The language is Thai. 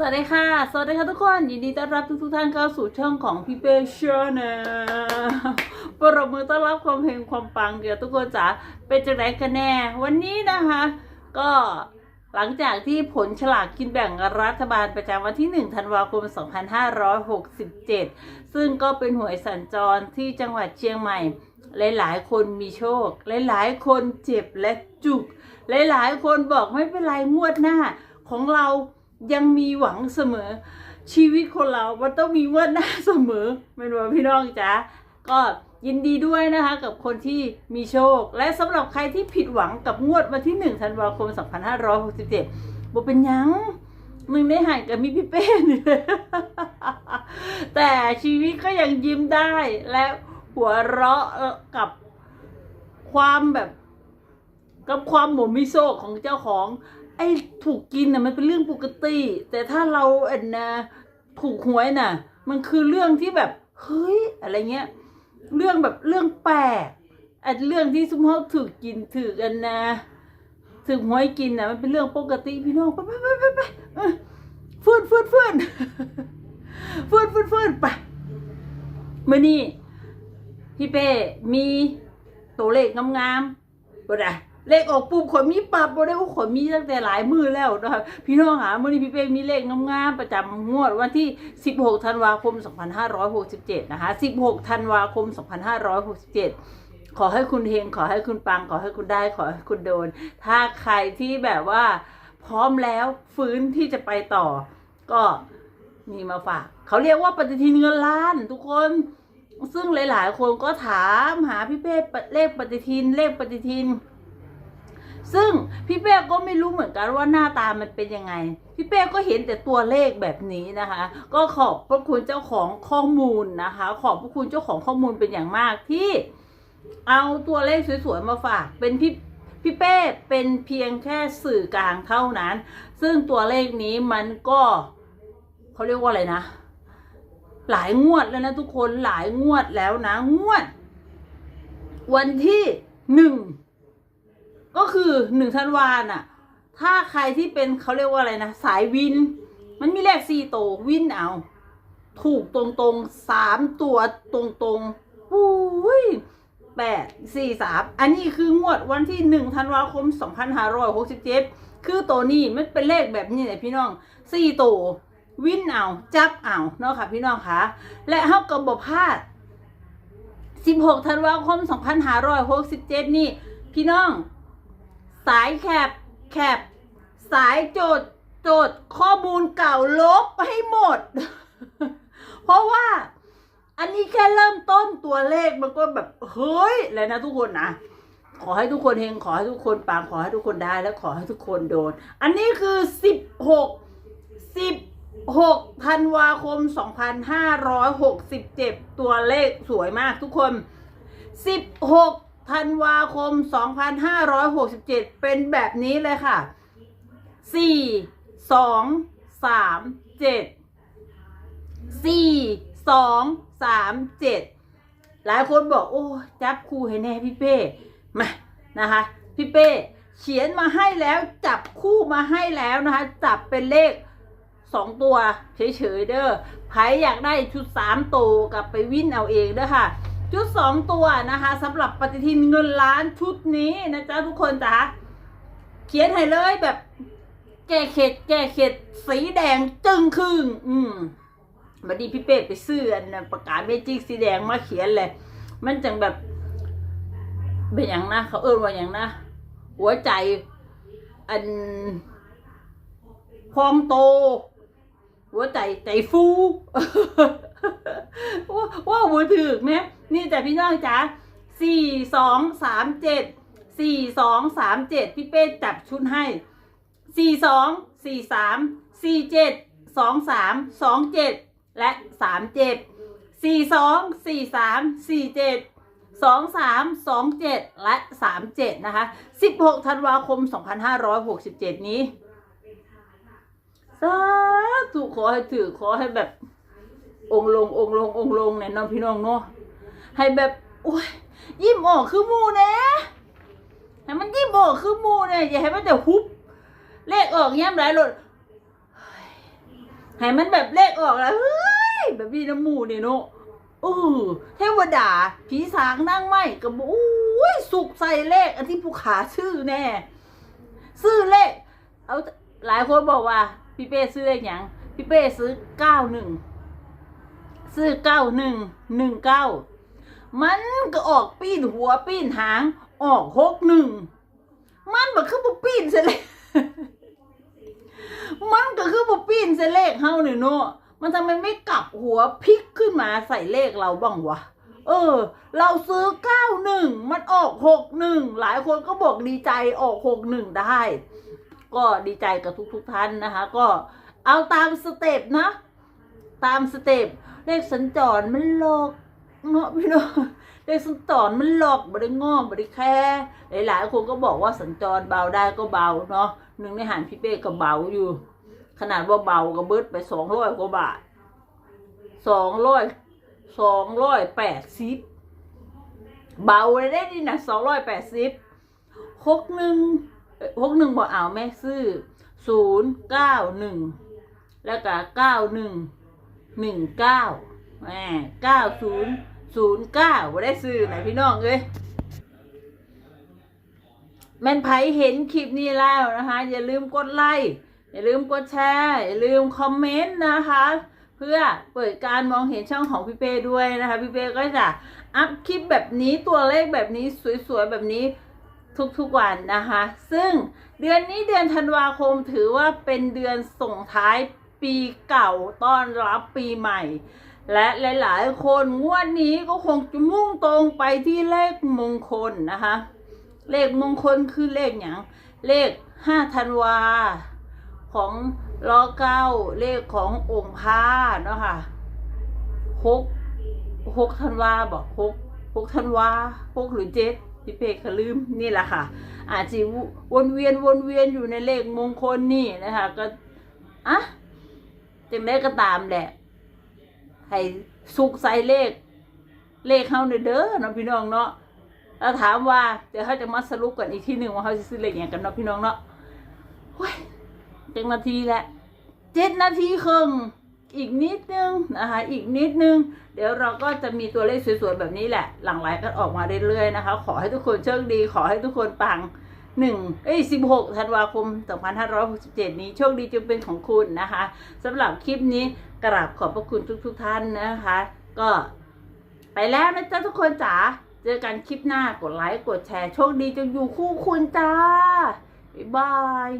สวัสดีค่ะ สวัสดีค่ะทุกคน ยินดีต้อนรับทุกทุกท่านเข้าสู่ช่องของพี่เป้ชแนลปรบมือต้อนรับความเพลงความปังเดี๋ยวทุกคนจ๋าเป็นจังไรกันแน่ วันนี้นะคะ ก็หลังจากที่ผลฉลากกินแบ่งรัฐบาลประจำวันที่ 1 ธันวาคม 2567 ซึ่งก็เป็นหวยสัญจรที่จังหวัดเชียงใหม่ หลายๆ คนมีโชค หลายๆ คนเจ็บและจุก หลายๆ คนบอกไม่เป็นไรงวดหน้าของเรา ยังมีหวังเสมอ ชีวิตคนเรา มันต้องมีงวดหน้าเสมอไม่รู้พี่น้องจ๊ะก็ยินดีด้วยนะคะกับคนที่มีโชค และสำหรับใครที่ผิดหวังกับงวดวันที่ 1 ธันวาคม 2567บ่เป็นยังมึงได้หางกับมีพี่เป้นี่แต่ชีวิตก็ยังยิ้มได้และหัวเราะกับความแบบ กับความหมมิโซกของเจ้าของ ไอ้ถูกกินน่ะมันเป็นเรื่องปกติ แต่ถ้าเราเอ็นนะถูกหวยน่ะ มันคือเรื่องที่แบบเฮ้ยอะไรเงี้ย เรื่องแบบเรื่องแปลกไอ้เรื่องที่สมมติถูกกินถือกันนะถือหวยกินน่ะมันเป็นเรื่องปกติพี่น้องไปไปไปไปไปฟื้นฟื้นฟื้นฟื้นฟื้นฟื้นไปมื่อนี้พี่เป้มีตัวเลขงามๆบ่ได้ เลขออกปุ๊บขอยมีปับบ่ได้ว่าขอยมีตั้งแต่หลายมือแล้วนะคะพี่น้องหามื่อนี้พี่เป้มีเลขงามๆประจำงวดวันที่ 16 ธันวาคม 2567 นะคะ 16 ธันวาคม 2567ขอให้คุณเฮงขอให้คุณปัง ขอให้คุณได้ขอให้คุณโดน ถ้าใครที่แบบว่าพร้อมแล้วฟื้นที่จะไปต่อ ก็มีมาฝาก เขาเรียกว่าปฏิทินเงินล้านทุกคน ซึ่งหลาย ๆ คนก็ถามหาพี่เป้เลขปฏิทินเลขปฏิทิน ซึ่งพี่เป้ก็ไม่รู้เหมือนกันว่าหน้าตามันเป็นยังไง พี่เป้ก็เห็นแต่ตัวเลขแบบนี้นะคะ ก็ขอบพระคุณเจ้าของข้อมูลนะคะ ขอบพระคุณเจ้าของข้อมูลเป็นอย่างมากที่เอาตัวเลขสวยๆมาฝาก เป็นพี่พี่เป้เป็นเพียงแค่สื่อกลางเท่านั้น ซึ่งตัวเลขนี้มันก็เขาเรียกว่าอะไรนะ หลายงวดแล้วนะทุกคนหลายงวดแล้วนะงวด วันที่หนึ่ง ก็คือหนึ่งธันวาน่ะ ถ้าใครที่เป็นเขาเรียกว่าอะไรนะ สายวิน มันมีเลขสี่ตัววินเอา ถูกตรงๆสามตัวตรงๆอุ้ยแปดสี่สามอันนี้คืองวดวันที่หนึ่งธันวาคมสองพันห้าร้อยหกสิบเจ็ดคือตัวนี้มันเป็นเลขแบบนี้เลยพี่น้องสี่ตัววินเอาจับเอาเนาะค่ะพี่น้องคะและเฮากระบอกพลาดสิบหกธันวาคมสองพันห้าร้อยหกสิบเจ็ดนี่ พี่น้อง สายแคบแคบสายจดจดข้อมูลเก่าลบให้หมด เพราะว่าอันนี้แค่เริ่มต้นตัวเลขมันก็แบบเฮ้ยเลยนะทุกคนนะขอให้ทุกคนเฮงขอให้ทุกคนปังขอให้ทุกคนได้และขอให้ทุกคนโดน อันนี้คือสิบหกสิบหกธันวาคมสองพันห้าร้อยหกสิบเจ็ดตัวเลขสวยมากทุกคนสิบหก ธันวาคมสองพันห้าร้อยหกสิบเจ็ดเป็นแบบนี้เลยค่ะสี่สองสามเจ็ดสี่สองสามเจ็ดหลายคนบอกโอ้จับคู่ให้แน่พี่เป้มานะคะพี่เป้เขียนมาให้แล้วจับคู่มาให้แล้วนะคะ จับเป็นเลขสองตัวเฉยๆเด้อใครอยากได้ชุดสามตัวกลับไปวิ่นเอาเองเด้อค่ะ ชุดสองตัวนะคะสำหรับปฏิทินเงินล้านชุดนี้นะจ๊ะทุกคนจ๋าเขียนให้เลยแบบ แก้เข็ด แก้เข็ด สีแดงจึงครึ่งอืมบัดนี้พี่เป้ไปซื้ออันนะประกาศเมจิกสีแดงมาเขียนเลย มันจังแบบ เป็นอย่างนะเขาเอิ้นว่าอย่างนะ หัวใจอันพองโต หัวใจใจฟู ว่าว่าหัวถึกไหมนี่แต่พี่น้องจ๋าสี่สองสามเจ็ดสี่สองสามเจ็ดพี่เป้จับชุดให้สี่สองสี่สามสี่เจ็ดสองสามสองเจ็ดและสามเจ็ดสี่สองสี่สามสี่เจ็ดสองสามสองเจ็ดและสามเจ็ดนะคะสิบหกธันวาคมสองพันห้าร้อยหกสิบเจ็ดนี้สาธุขอให้ถือขอให้แบบ องลงองลงองลงเนี่ยน้องพี่น้องเนาะให้แบบโอ้ยยิ้มออกคือมูเนะให้มันยิ้มออกคือมูเนี่ยอย่าให้มันแต่ฮุบเลขออกแย้มหลายรถเฮ้ยให้มันแบบเลขออกแล้วเฮ้ยแบบพี่น้ำมูเนี่ยเนาะเออเทวดา ผีสางนั่งไม่กับอุ้ยสุกใส่เลข อันที่ผู้ขาชื่อแน่ซื้อเลข เอาหลายคนบอกว่า พี่เป้ซื้อเลขอย่างพี่เป้ซื้อเก้าหนึ่ง ซื้อเก้าหนึ่งหนึ่งเก้ามันก็ออกปีนหัวปีนหาง ออกหกหนึ่งมันแบบคือบ่ปีนเสเลมันก็คือบ่ปีนเสเลขเฮาเนี่เนาะมันทำไมไม่กลับหัวพลิกขึ้นมาใส่เลขเราบ้างวะเออ เราซื้อเก้าหนึ่งมันออกหกหนึ่งหลายคนก็บอกดีใจออกหกหนึ่งได้ ก็ดีใจกับทุกๆท่านนะคะ ก็เอาตามสเต็ปนะ ตามสเต็ป เลขสัญจรมันหลอกเนาะพี่น้องเลขสัญจรมันหลอกบริง้อบริแค่หลายๆคนก็บอกว่าสัญจรเบาได้ก็เบาเนาะหนึ่งในหารพี่เป้ก็เบาอยู่ ขนาดว่าเบาก็เบิดไปสองร้อยกว่าบาทสองร้อยสองร้อยแปดสิบเบาเลยได้ดีนะสองร้อยแปดสิบหกหนึ่งหกหนึ่งบอกเอาแม่ซื้อศูนย์เก้าหนึ่งแล้วก็เก้าหนึ่ง หนึ่งเก้าแหมเก้าศูนย์ศูนย์เก้าได้ซื้อไหนพี่น้องเอ้ยแม่นไผเห็นคลิปนี้แล้วนะคะ อย่าลืมกดไลค์อย่าลืมกดแชร์อย่าลืมคอมเมนต์นะคะ เพื่อเปิดการมองเห็นช่องของพี่เป้ด้วยนะคะพี่เป้ก็จะอัพคลิปแบบนี้ตัวเลขแบบนี้สวยๆแบบนี้ทุกๆวันนะคะ ซึ่งเดือนนี้เดือนธันวาคมถือว่าเป็นเดือนส่งท้าย ปีเก่าต้อนรับปีใหม่ และหลาย ๆ คนงวดนี้ก็คงจะมุ่งตรงไปที่เลขมงคลนะคะ เลขมงคลคือเลขอย่างเลขห้าธันวา ของล้อเก้าเลขขององค์พระเนาะค่ะหกหกธันวาบอกหกหกธันวาหกหรือเจ็ดพี่เพกขลืมนี่แหละค่ะ อาจจะวนเวียนวนเวียนอยู่ในเลขมงคลนี่นะคะก็อะ จึงได้ก็ตามแหละ ให้สุกใส่เลข เลขเขาเด้อเด้อเนาะพี่น้องเนาะแล้วถามว่าเดี๋ยวเขาจะมาสรุปกันอีกที่หนึ่งว่าเขาจะซื้อเลขอย่างกันเนาะพี่น้องเนาะเฮ้ยเจ็ดนาทีแหละเจ็ดนาทีครึ่งอีกนิดนึงนะคะอีกนิดนึง เดี๋ยวเราก็จะมีตัวเลขสวยๆแบบนี้แหละ หลั่งไหลกันออกมาเรื่อยๆนะคะ ขอให้ทุกคนโชคดี ขอให้ทุกคนปัง หนึ่งเอ้ยสิบหกธันวาคมสองพันห้าร้อยหกสิบเจ็ดนี้โชคดีจงเป็นของคุณนะคะสำหรับคลิปนี้กราบขอบพระคุณทุก ๆท่านนะคะ ก็ไปแล้วนะจ๊ะทุกคนจ๋าเจอกันคลิปหน้ากดไลค์กดแชร์โชคดีจงอยู่คู่คุณจ้าบ๊ายบาย